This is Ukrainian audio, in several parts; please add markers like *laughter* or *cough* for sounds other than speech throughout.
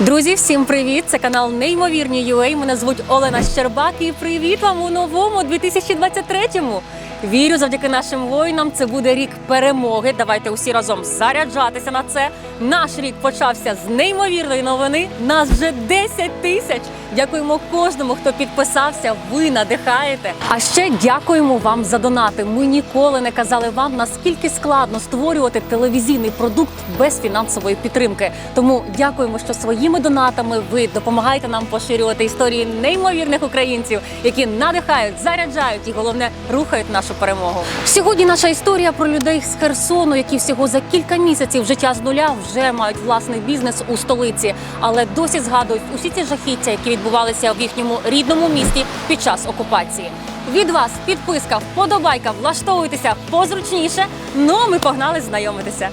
Друзі, всім привіт! Це канал Неймовірні UA. Мене звуть Олена Щербак і привіт вам у новому 2023-му. Вірю, завдяки нашим воїнам це буде рік перемоги. Давайте усі разом заряджатися на це. Наш рік почався з неймовірної новини. Нас вже 10 тисяч. Дякуємо кожному, хто підписався. Ви надихаєте. А ще дякуємо вам за донати. Ми ніколи не казали вам, наскільки складно створювати телевізійний продукт без фінансової підтримки. Тому дякуємо, що своїми донатами ви допомагаєте нам поширювати історії неймовірних українців, які надихають, заряджають і головне рухають нашу перемогу. Сьогодні наша історія про людей з Херсону, які всього за кілька місяців життя з нуля вже мають власний бізнес у столиці, але досі згадують усі ці жахіття, які відбувалися в їхньому рідному місті під час окупації. Від вас підписка, вподобайка, влаштовуйтеся позручніше. Ну а ми погнали знайомитися.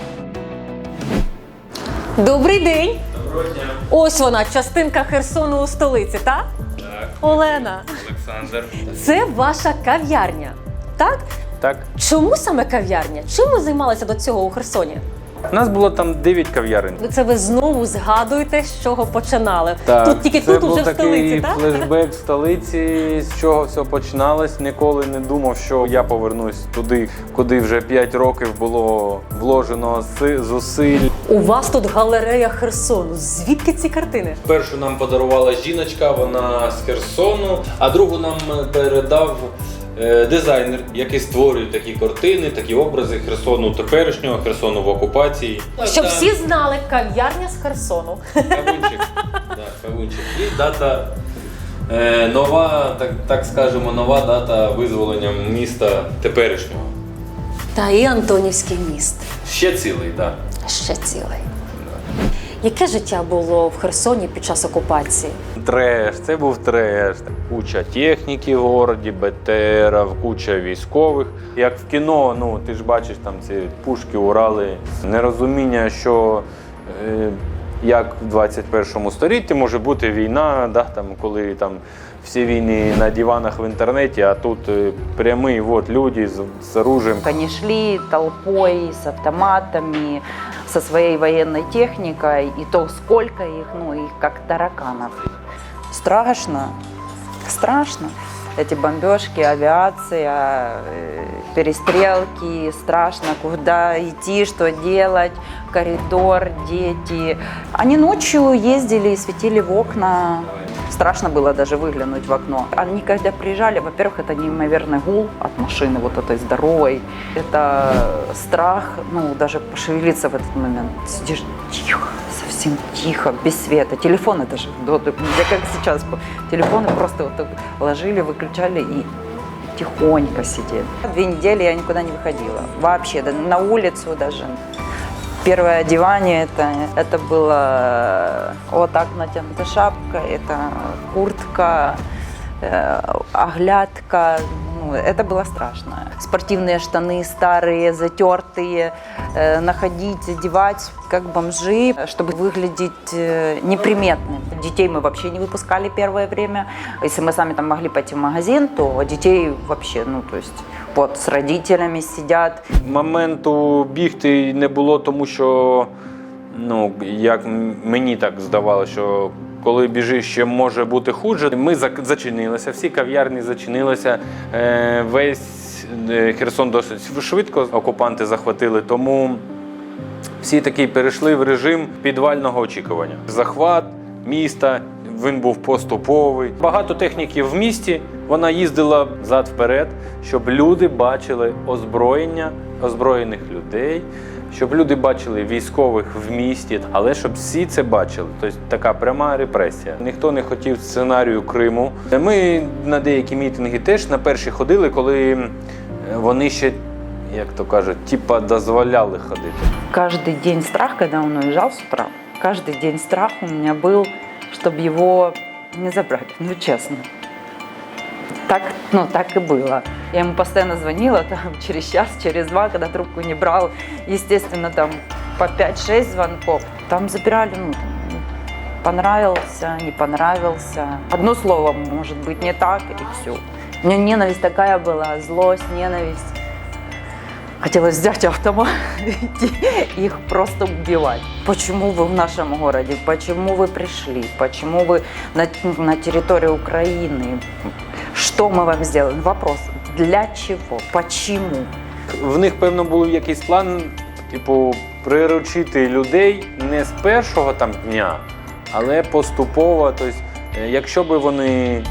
Добрий день! Доброго дня. Ось вона, частинка Херсону у столиці, так? Так, Олена, Олександр. це ваша кав'ярня. Так? Так. Чому саме кав'ярня? Чим ви займалися до цього у Херсоні? У нас було там 9 кав'ярень. Ви це ви знову згадуєте, з чого починали. Так, тут тільки це тут був уже в такий столиці, так? флешбек в столиці, з чого все починалось. Ніколи не думав, що я повернусь туди, куди вже 5 років було вложено си- зусиль. У вас тут галерея Херсону. Звідки ці картини? Першу нам подарувала жіночка, вона з Херсону, а другу нам передав дизайнер, який створює такі картини, такі образи Херсону теперішнього, Херсону в окупації. Щоб Да, всі знали, кав'ярня з Херсону. Кавунчик. Да, кавунчик. І дата е, нова, так, так скажемо, нова дата визволення міста теперішнього. Та і Антонівський міст. Ще цілий, так. Ще цілий. Яке життя було в Херсоні під час окупації? Треш, це був треш. Куча техніки в городі, БТРів, куча військових. Як в кіно, ну ти ж бачиш там ці пушки, урали, нерозуміння, що е, як в 21 столітті може бути війна, да, там, коли там всі війни на диванах в інтернеті, а тут е, прямий от, люди з, з оружием. Они шли толпой с автоматами, со своей военной техникой, и то сколько их, ну их как тараканов. Страшно, страшно Эти бомбежки, авиация, э, перестрелки, страшно, куда идти, что делать, коридор, дети. Они ночью ездили и светили в окна. Страшно было даже выглянуть в окно. Они когда приезжали, во-первых, это неимоверный гул от машины вот этой здоровой. Это страх, ну, даже пошевелиться в этот момент. Сидишь тихо, совсем тихо, без света. Телефоны даже, я как сейчас, телефоны просто вот ложили, выключали и тихонько сидели. Две недели я никуда не выходила. Вообще, да, на улицу даже. Первое одевание это, это было вот так натянута шапка, это куртка, э, оглядка. Ну, это было страшно. Спортивные штаны старые, затертые, э, находить, одевать как бомжи, чтобы выглядеть э, неприметным. Детей мы вообще не выпускали первое время. Если мы сами там могли пойти в магазин, то детей вообще, ну то есть вот с родителями сидят, Моменту бігти не було, тому що, ну, як м- мені так здавалося, що коли біжиш, ще може бути хуже. Ми зачинилися, всі кав'ярні зачинилися. Е, Весь е, Херсон досить швидко окупанти захватили, тому всі таки перейшли в режим підвального очікування. Захват міста. Він був поступовий. Багато техніки в місті. Вона їздила зад вперед, щоб люди бачили озброєння озброєних людей, щоб люди бачили військових в місті, але щоб всі це бачили. Тобто така пряма репресія. Ніхто не хотів сценарію Криму. Ми на деякі мітинги теж на перші ходили, коли е, вони ще, як то кажуть, типа дозволяли ходити. Каждый день страх, когда он уезжал с утра, каждый день страх у меня был, чтобы его не забрать, ну честно. Так, ну, так и было. Я ему постоянно звонила *laughs* там, через час, через два, когда трубку не брал. Естественно, там по 5-6 звонков. Там забирали, ну, понравился, не понравился. Одно слово может быть не так, и все. У меня ненависть такая была, злость, ненависть. Хотелось взять автомат *laughs* и их просто убивать. Почему вы в нашем городе? Почему вы пришли? Почему вы на, на территории Украины? Что мы вам сделали? Вопрос. Для чего? Почему? В них, певно, був якийсь план, типу, приручити людей не з першого там дня, але поступово. Тобто, якщо би вони,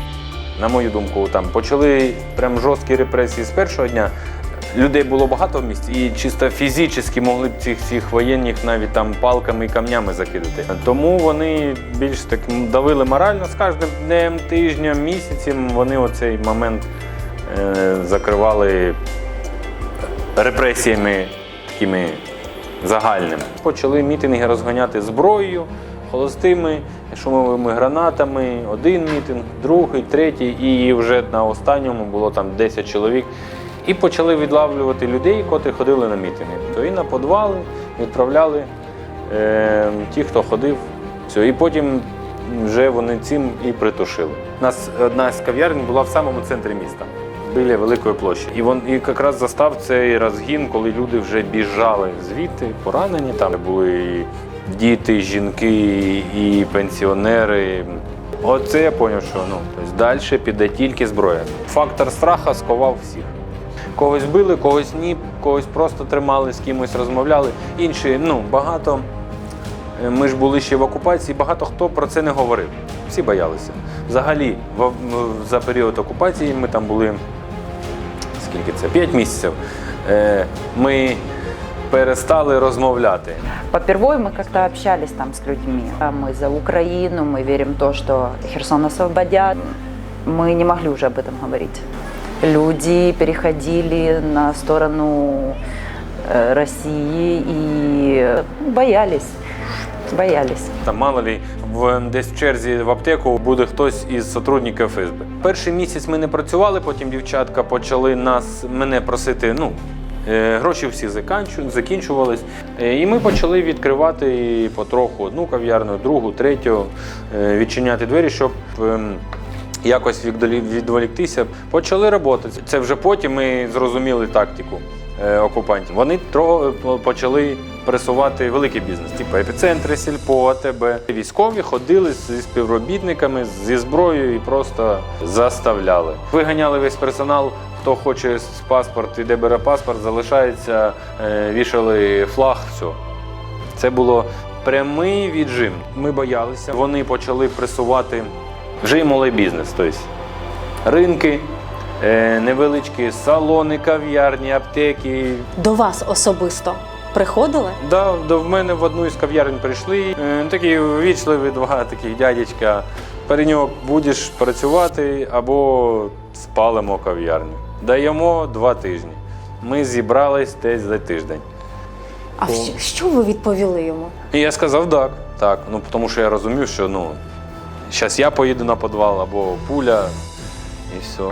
на мою думку, там почали прям жорсткі репресії з першого дня. Людей було багато в місті, і чисто фізично могли б цих всіх воєнних навіть там палками і камнями закидати. Тому вони більш так давили морально з кожним днем, тижнем, місяцем. Вони оцей момент закривали репресіями такими загальними. Почали мітинги розганяти зброєю, холостими, шумовими гранатами. Один мітинг, другий, третій, і вже на останньому було там 10 чоловік. І почали відлавлювати людей, котрі ходили на мітинги. То і на подвали відправляли е, ті, хто ходив. Все. І потім вже вони цим і притушили. У нас одна з кав'ярень була в самому центрі міста, біля великої площі. І він і якраз застав цей розгін, коли люди вже біжали звідти, поранені. Там були і діти, і жінки, і пенсіонери. Оце я зрозумів, що ну, тобто далі піде тільки зброя. Фактор страха сковав всіх. Когось били, когось ні, когось просто тримали, з кимось розмовляли. Інші, ну, багато. Е, Ми ж були ще в окупації, багато хто про це не говорив. Всі боялися. Взагалі, за період окупації ми там були скільки це? 5 місяців. Е, Ми перестали розмовляти. Попервой мы как-то общались там с людьми. А Мы за Украину, мы верим в то, что Херсон освободят. Мы не могли уже об этом говорить. Люди переходили на сторону э, России и боялись, боялись. Там мало лі в десь в черзі в аптеку буде хтось із сотрудників ФСБ. Перший місяць ми не працювали, потім дівчатка почали нас мене просити. Ну е, гроші всі закінчувались. Е, І ми почали відкривати потроху одну кав'ярню, другу, третю, е, відчиняти двері, щоб. ем, Якось відволіктися, почали роботи. Це вже потім ми зрозуміли тактику окупантів. Вони тро почали пресувати великий бізнес, типу епіцентри, сільпо, АТБ. Військові ходили зі співробітниками зі зброєю і просто заставляли. Виганяли весь персонал. Хто хоче паспорт, іде бере паспорт, залишається, е, вішали флаг, все. Це було прямий віджим. Ми боялися. Вони почали пресувати вже й малий бізнес. Тобто ринки, е, невеличкі салони, кав'ярні, аптеки. До вас особисто приходили? Да, до в мене в одну із кав'ярень прийшли. Е, такі ввічливі два таких дядечка. Пареньок, будеш працювати або спалимо кав'ярню. Даємо два тижні. Ми зібрались десь за тиждень. А що, що ви відповіли йому? І я сказав так. Так, ну тому що я розумів, що ну, зараз я поїду на підвал або пуля, і все.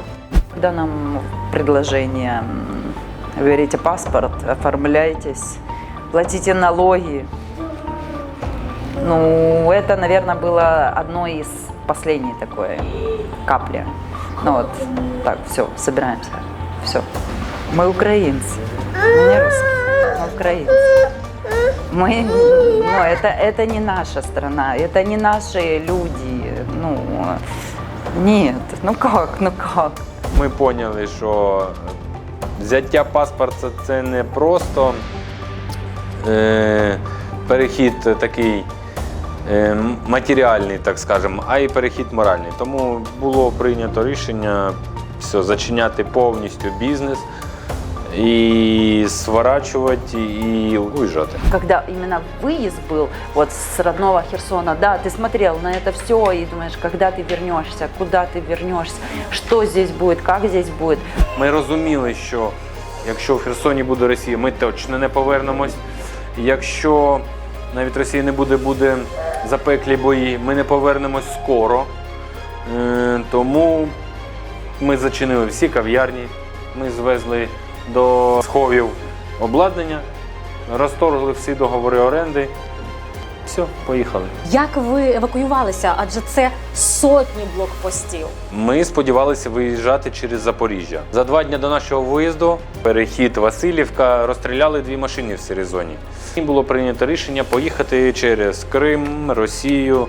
Когда нам предложение, берите паспорт, оформляйтесь, платите налоги. Ну, это, наверное, было одной из последней такой капли. Ну вот, так, все, собираемся. Все. Мы украинцы. Мы не русские, мы украинцы. Мы, ну, это, это не наша страна, это не наши люди. Ну, нет, ну как, ну как? Ми поняли, що взяття паспорта це не просто е, перехід такий е, матеріальний, так скажемо, а й перехід моральний. Тому було прийнято рішення все, зачиняти повністю бізнес і сворачувати і уїжджати. Когда именно выезд был вот с родного Херсона, да, ты смотрел на это все и думаешь, когда ты вернешься, куда ты вернешься, что здесь будет, как здесь будет. Ми розуміли, що якщо в Херсоні буде Росія, ми точно не повернемось. Якщо навіть Росії не буде, буде запеклі бої, ми не повернемось скоро. Е, Тому ми зачинили всі кав'ярні, ми звезли до сховів обладнання, розторгли всі договори оренди. все, поїхали. Як ви евакуювалися? Адже це сотні блокпостів. Ми сподівалися виїжджати через Запоріжжя. За два дні до нашого виїзду, перехід Васильівка, розстріляли дві машини в сірій зоні. Було прийнято рішення поїхати через Крим, Росію.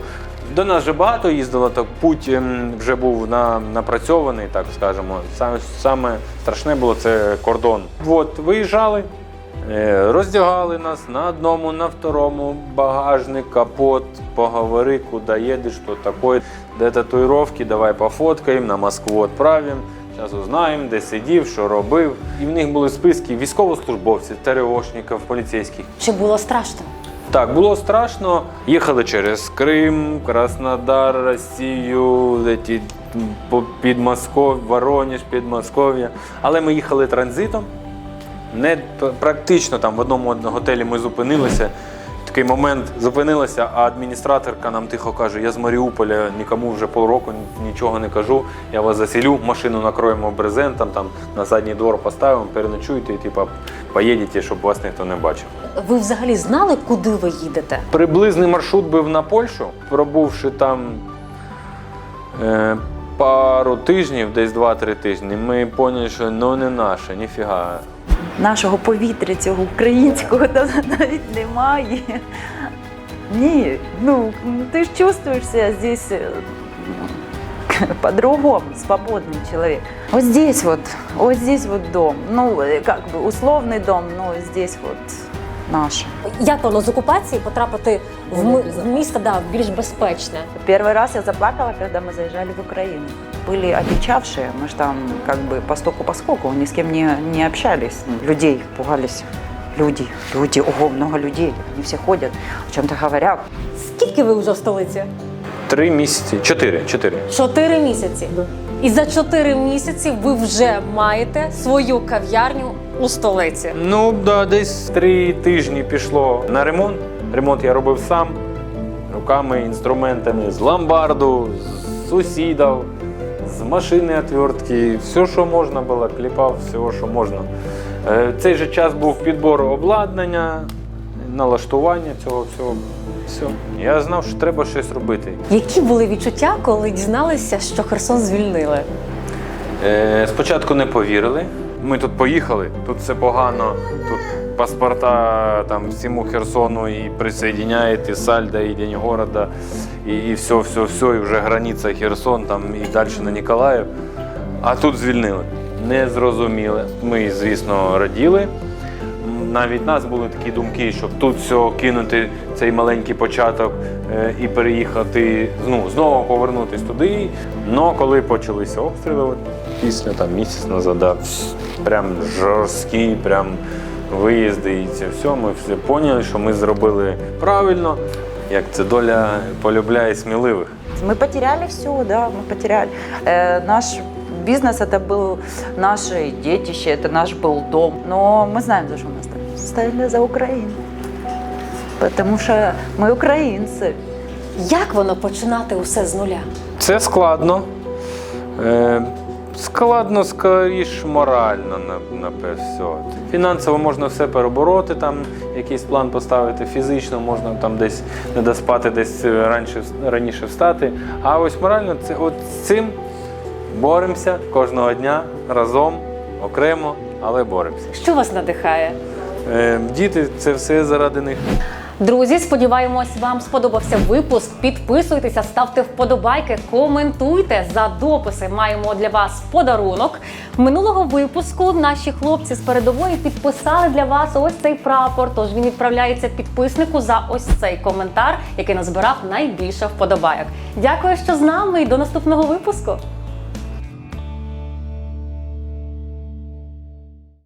До нас вже багато їздило, так путь ем, вже був на, напрацьований, так скажемо. Саме, саме страшне було це кордон. От, виїжджали, Е, Роздягали нас на одному, на второму, багажник, капот, поговори, куди їдеш, що таке, де татуїровки, давай пофоткаємо, на Москву відправимо. Зараз узнаємо, де сидів, що робив. І в них були списки військовослужбовців, ТРОшників, поліцейських. Чи було страшно? Так, було страшно. Їхали через Крим, Краснодар, Росію, де ті, по- Підмосков, Воронеж, Підмосков'я. Але ми їхали транзитом. Не практично там в одному готелі ми зупинилися. Такий момент зупинилися, а адміністраторка нам тихо каже: я з Маріуполя нікому вже полроку ні- нічого не кажу. Я вас заселю, машину накроємо брезентом, там на задній двор поставимо, переночуйте і типа поїдете, щоб вас ніхто не бачив. Ви взагалі знали, куди ви їдете? Приблизний маршрут був на Польщу, пробувши там е, пару тижнів, десь 2-3 тижні, ми поняли, що ну не наше, ніфіга Нашого повітря, цього українського там навіть немає. Ні, ну ти ж чувствуєш себе здесь э, по-другому, свободный человек. Вот здесь вот, вот здесь вот дом. Ну, э, как бы условный дом, но здесь вот наш. Як воно з окупації потрапити в, ми- в місто да, більш безпечне? Первый раз я заплакала, когда мы заезжали в Украину. Были одичавшие, мы же там как бы постуку поскольку ни с кем не, не общались. Людей пугались. Люди, люди, ого, много людей. Они все ходят, о чем-то говорят. Скільки ви вже в столиці? Три місяці, чотири, чотири. Чотири місяці. І за чотири місяці ви вже маєте свою кав'ярню у столиці. Ну, да, десь три тижні пішло на ремонт. Ремонт я робив сам, руками, інструментами, з ломбарду, з сусідів, з машини отвертки, все, що можна було, кліпав, все, що можна. Е, в цей же час був підбор обладнання, налаштування цього всього. Все. Я знав, що треба щось робити. Які були відчуття, коли дізналися, що Херсон звільнили? Е, спочатку не повірили. Ми тут поїхали, тут все погано, тут паспорта там всьому Херсону і присоединяють, і Сальда, і День города, і, і все, все, все, і вже границя Херсон, там і далі на Ніколаїв. А тут звільнили. Не зрозуміли. Ми, звісно, раділи. Навіть нас були такі думки, щоб тут все кинути, цей маленький початок е, і переїхати, ну, знову повернутися туди. Но коли почалися обстріли, от, після там місяць назад, да, вс- прям жорсткі, прям виїзди і це все, ми все поняли, що ми зробили правильно, як це доля полюбляє сміливих. Мы потеряли все, да, мы потеряли. Э, наш бизнес это был наше детище, это наш был дом. Но мы знаем, за что мы стоим. Стояли за Украину. Потому что мы украинцы. Як воно починати усе з нуля? Це складно. Е, складно, скоріш, морально, напевно, все. Фінансово можна все перебороти, там якийсь план поставити, фізично можна там десь не доспати, десь е, раніше, раніше встати. А ось морально це от з цим боремося кожного дня разом, окремо, але боремося. Що вас надихає? Е, діти це все заради них. Друзі, сподіваємось, вам сподобався випуск. Підписуйтеся, ставте вподобайки, коментуйте за дописи. Маємо для вас подарунок. Минулого випуску наші хлопці з передової підписали для вас ось цей прапор. Тож він відправляється підписнику за ось цей коментар, який назбирав найбільше вподобайок. Дякую, що з нами і до наступного випуску.